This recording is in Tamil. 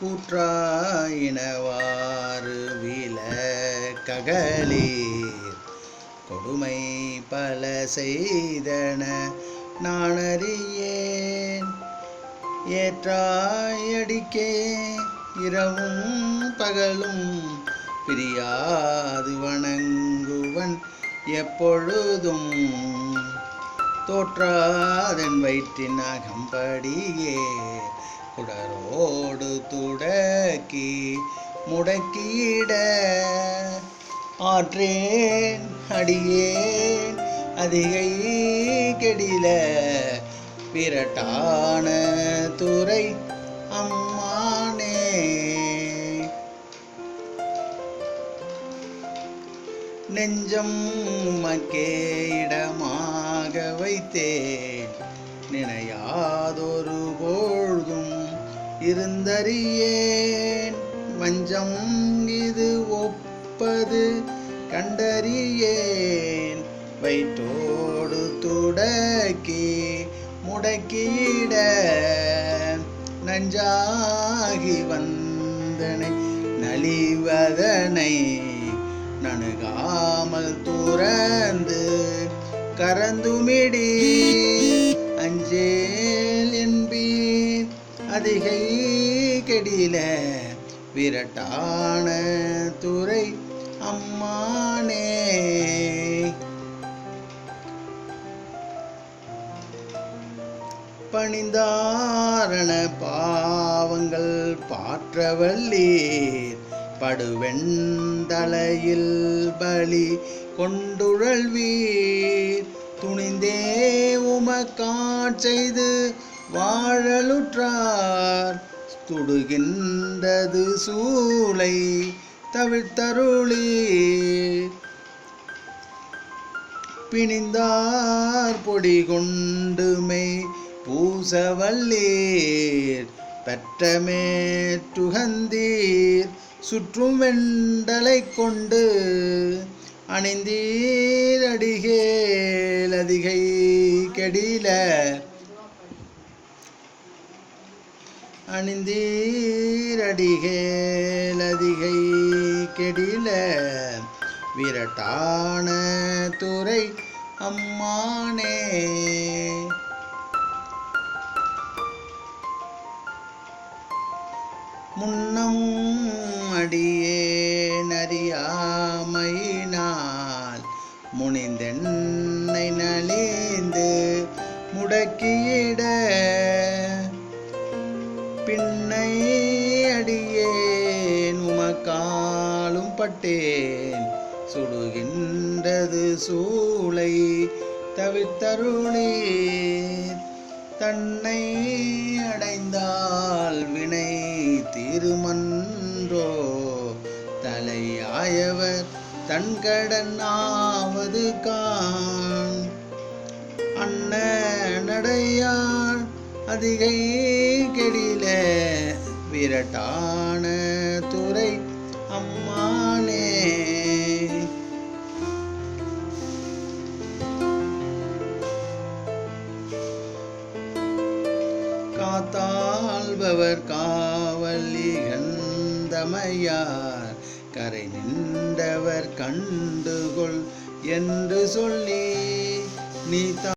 கூற்றாயினவாறு வில ககலீர். கொடுமை பல செய்தன நாணறியேன் ஏற்றாயடிக்கே இரவும் பகலும் பிரியாது வணங்குவன் எப்பொழுதும். தோற்றாதன் வயிற்றின் அகம்படியே குடரோடு துடக்கி முடக்கியிட. ஆற்றேன் அடியேன் அதிகை கெடில. பிரட்டான துறை அம்மானே. நெஞ்சம் உமக்கே இடமாக வைத்தேன். நினையாதொரு பொழுதும் இருந்தறியேன். வஞ்சம் இது ஒப்பது கண்டறியேன். வயிற்றோடு துடக்கி முடக்கிட நஞ்சாகி வந்தனை நலிவதனை நணுகாமல் துறந்து கரந்துமிடி. அஞ்சேல் என்பீர் அதிகை கெடில விரட்டான துறை அம்மானே. பணிந்தாரண பாவங்கள் பாற்றவல்லீர். படுவெண்தலையில் பலி கொண்டுழல்வீர். துணிந்தே உமக்காட்செய்து வாழலுற்றார். துடுகின்றது சூளை தவிழ்த்தருளி பிணிந்தார் பொடி கொண்டுமை பூசவல்லீர். பெற்றமே துகந்தீர் சுற்றும் வெண்டலை கொண்டு அணிந்தீர் அடிகேல் அதிகை கெடில. அணிந்தீரடிகேலதிகை கெடில விரட்டான துறை அம்மானே. முன்னம் அடியே நறியாமையினால் முனிந்தென்னை நலிந்து முடக்கியிட புறப்பட்டேன் சுடுகின்றது சூளை தவிர்த்தருளீர் தன்னை அடைந்தால் வினை திருமன்றோ? தலையாயவர் தன்கடன் ஆவது கான் அண்ண நடையாள் அதிகை கெடில விரட்டான துறை காத்தாள்பவர் காவலிகந்தமையார் கரை நின்றவர் கண்டுகொள் என்று சொல்லி நீ